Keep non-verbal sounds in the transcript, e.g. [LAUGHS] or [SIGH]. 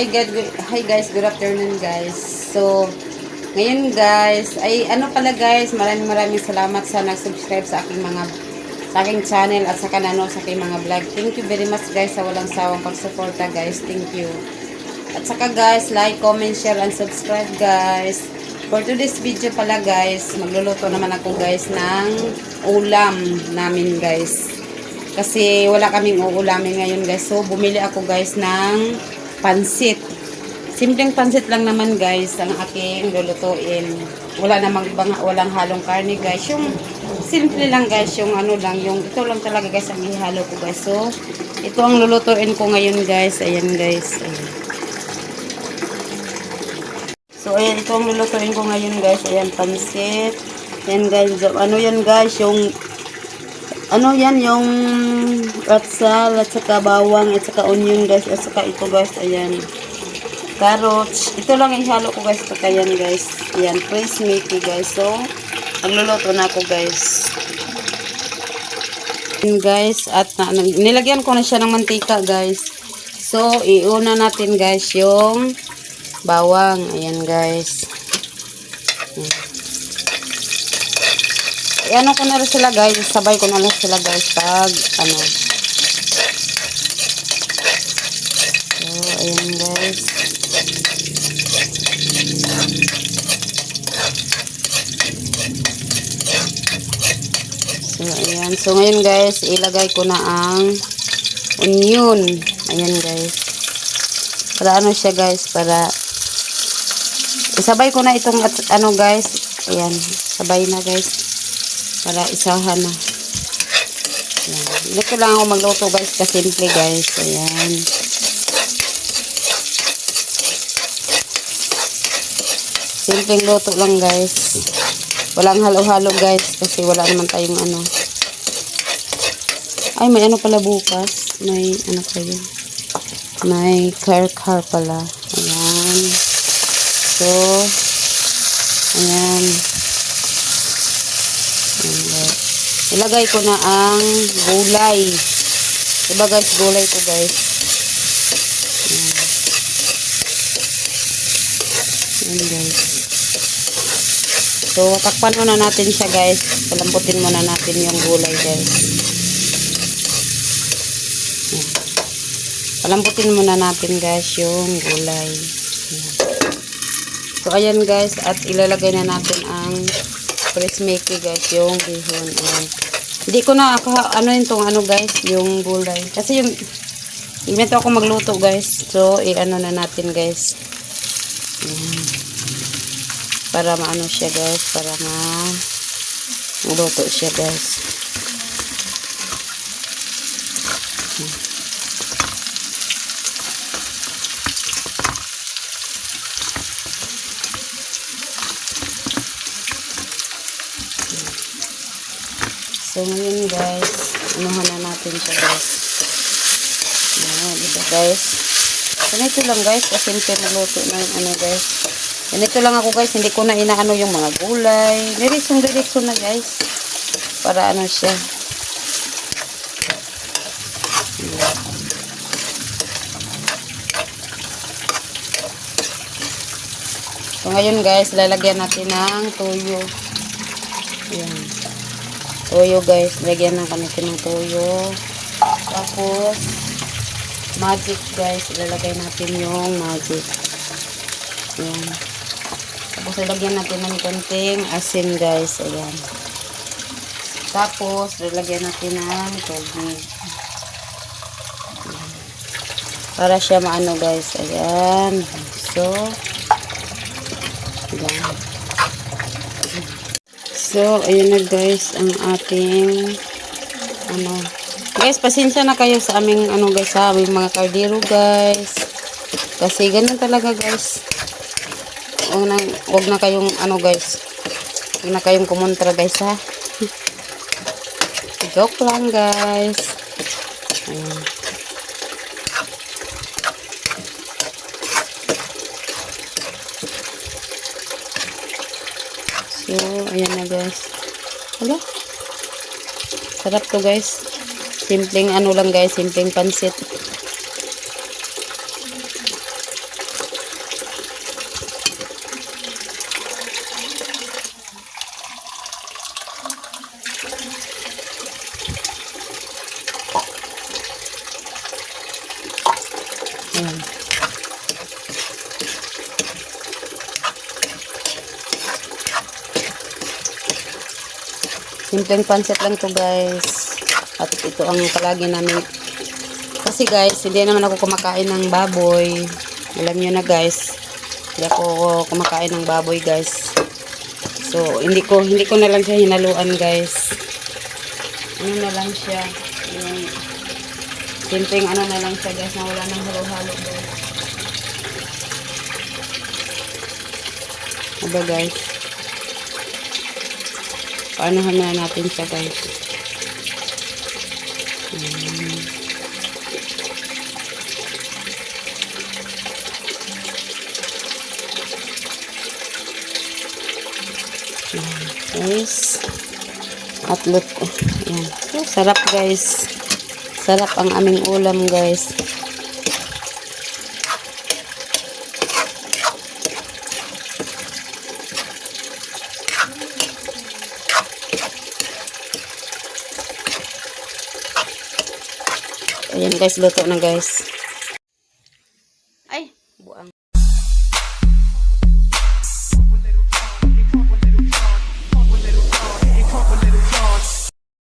Hi, good, hi guys, good afternoon guys. So, ngayon guys, ay ano pala guys, maraming maraming salamat sa nag-subscribe sa aking mga sa aking channel at sa kanano sa aking mga vlog. Thank you very much guys sa walang sawang pagsuporta guys. Thank you. At saka guys, like, comment, share, and subscribe guys. For today's video pala guys, magluluto naman ako guys ng ulam namin guys. Kasi wala kaming uulamin ngayon guys. So, bumili ako guys ng pansit. Simpleng pansit lang naman guys ang aking lulutuin. Wala namang ibang, walang halong karne guys. Yung simple lang guys, yung ano lang, yung ito lang talaga guys ang ihalo ko guys. So, ito ang lulutuin ko ngayon guys. Ayan guys. Ayan. So, ayan, ito ang lulutuin ko ngayon guys. Ayan, pansit. Ayan guys, ano yan guys, yung ano yan, yung ratsal, at saka bawang, at saka onion guys, at saka ito guys, ayan. Carrots. Ito lang ihalo ko guys, pagka yan guys. Ayan, praise meaty guys. So, magluluto na ako guys. Ayan guys, at na, nilagyan ko na siya ng mantika guys. So, iuna natin guys yung bawang. Ayan guys. Ano ko na rin sila guys, sabay ko na lang sila guys pag ano. So, ayan guys. So, ayan. So, ngayon guys, ilagay ko na ang onion. Ayan guys. Para ano siya guys, para isabay ko na itong ano guys. Ayan, sabay na guys para isahan na. Ayan. Dito lang ako magluto guys, kasimple guys. Ayan. Simpleng luto lang guys. Walang halo-halo guys kasi wala naman tayong ano. Ay, may ano pala bukas. May ano yun. May car-car pala. Ayan. So. Ayan. Ilagay ko na ang gulay. Diba guys, gulay ko guys. Ayan guys. So, takpan muna natin siya guys. Palambutin muna natin yung gulay guys. Ayan. Palambutin muna natin guys yung gulay. So, ayan guys. At ilalagay na natin ang press makey guys, yung bihon. Hindi ko na ako, ano yun tong ano guys, yung gulay. Kasi yung, invento ako magluto guys. So, i-ano na natin guys. Ayan. Para maano siya guys, para ma luto siya guys. So, ngayon guys, anuhan na natin siya guys. Ayan, diba guys? Ganito lang guys, kasimple na luto na yung ano guys. Ganito lang ako guys, hindi ko na inaano yung mga gulay. Diretsong-diretsong na guys. Para ano siya. So, ngayon guys, lalagyan natin ng tuyo. Ayan toyo guys. Lagyan ng kanito ng toyo. Tapos magic guys. Ilalagay natin yung magic. Ayan. Tapos ilagyan natin ng konting asin guys. Ayan. Tapos lalagyan natin ng tubig. Para siya maano guys. Ayan. So ayan So, ayun na guys, ang ating, ano, guys, pasensya na kayo sa aming, ano guys, sa aming mga kardero guys. Kasi ganun talaga guys. Huwag na, huwag na kayong, ano guys, huwag na kayong kumontra guys ha. [LAUGHS] Joke lang guys. Ayan. So, ayan na guys. Hala. Sarap to guys. Simpleng ano lang guys, simpleng pansit. Ayan. Simpleng pancit lang to guys. At ito ang palagi namin. Kasi guys, hindi naman ako kumakain ng baboy. Alam nyo na guys. Hindi ako kumakain ng baboy guys. So, hindi ko hindi ko na lang siya hinaluan guys. Ano na lang siya. Yung simpleng ano na lang siya guys na wala nang halo-halo guys. Diba guys? Paano na natin siya guys? Ayan. Ayan, guys. At lut Ayan. Oh, sarap guys. Sarap ang aming ulam guys. Ayan guys, luto na guys.